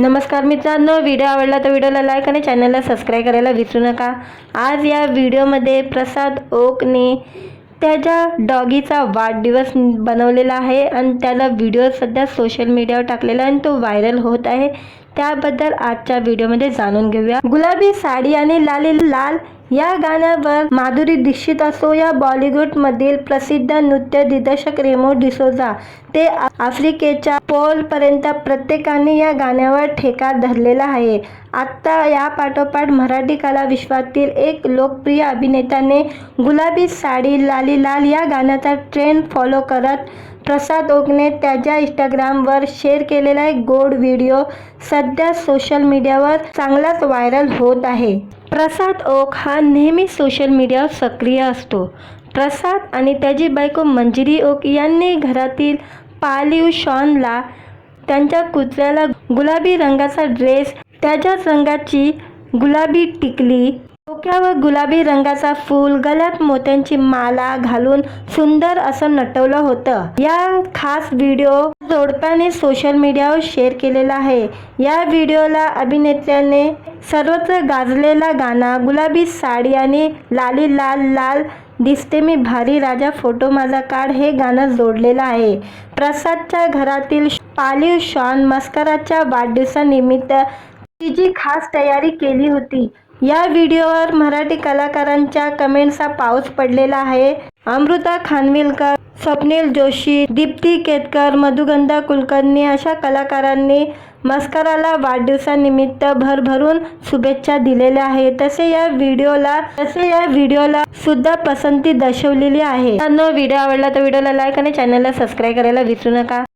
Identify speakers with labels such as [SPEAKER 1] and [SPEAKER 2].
[SPEAKER 1] नमस्कार मित्रांनो व्हिडिओ आवडला तर व्हिडिओला लाईक आणि चॅनलला सबस्क्राईब करायला विसरू नका. आज या व्हिडिओमध्ये प्रसाद ओकने त्याच्या डॉगीचा वाढदिवस बनवलेला आहे आणि त्याला व्हिडिओ सध्या सोशल मीडियावर टाकलेला आहे आणि तो व्हायरल होत आहे. त्याबद्दल आजच्या व्हिडिओमध्ये जाणून घेऊया. गुलाबी साडी आणि लाली लाल या गाण्यावर माधुरी दीक्षित असो या बॉलिवूडमधील प्रसिद्ध नृत्य दिग्दर्शक रेमो डिसोजा ते आफ्रिकेच्या पोलपर्यंत प्रत्येकाने या गाण्यावर ठेका धरलेला आहे. आत्ता या पाठोपाठ मराठी कला विश्वातील एक लोकप्रिय अभिनेत्याने गुलाबी साडी लाली लाल या गाण्याचा ट्रेंड फॉलो करत प्रसाद ओकने त्याच्या इंस्टाग्रामवर शेअर केलेला एक गोड व्हिडिओ सध्या सोशल मीडियावर चांगलाच व्हायरल होत आहे. प्रसाद ओक हा नेहमी सोशल मीडियावर सक्रिय असतो. प्रसाद आणि त्याची बायको मंजिरी ओक यांनी घरातील पालिव शॉनला त्यांच्या कुत्र्याला गुलाबी रंगाचा ड्रेस त्याच्याच रंगाची गुलाबी टिकली डोक्यावर गुलाबी रंगाचा फूल गळ्यात मोत्यांची माला घालून सुंदर असं नटवलं होतं. या खास व्हिडिओ जोडप्याने सोशल मीडियावर शेअर केलेला आहे. या व्हिडिओला अभिनेत्याने सर्वत्र गाजलेला गाणा गुलाबी साडी आणि लाली लाल लाल दिसते मी भारी राजा फोटो माझा काढ हे गाणं जोडलेलं आहे. प्रसादच्या घरातील पालीव शॉन मस्कराच्या वाढदिवसानिमित्त तिची खास तयारी केली होती. या व्हिडिओवर मराठी कलाकारांच्या कमेंट्सचा पाऊस पडलेला आहे. अमृता खानविलकर स्वप्नील जोशी दीप्ती केतकर मधुगंधा कुलकर्णी अशा कलाकारांनी मस्कराला वाढदिवसानिमित्त भरभरून शुभेच्छा दिलेल्या आहे तसे या व्हिडिओला तसे या व्हिडिओला सुद्धा पसंती दर्शवलेली आहे. व्हिडिओ आवडला तर व्हिडिओला लाईक आणि चॅनलला सबस्क्राईब करायला विसरू नका.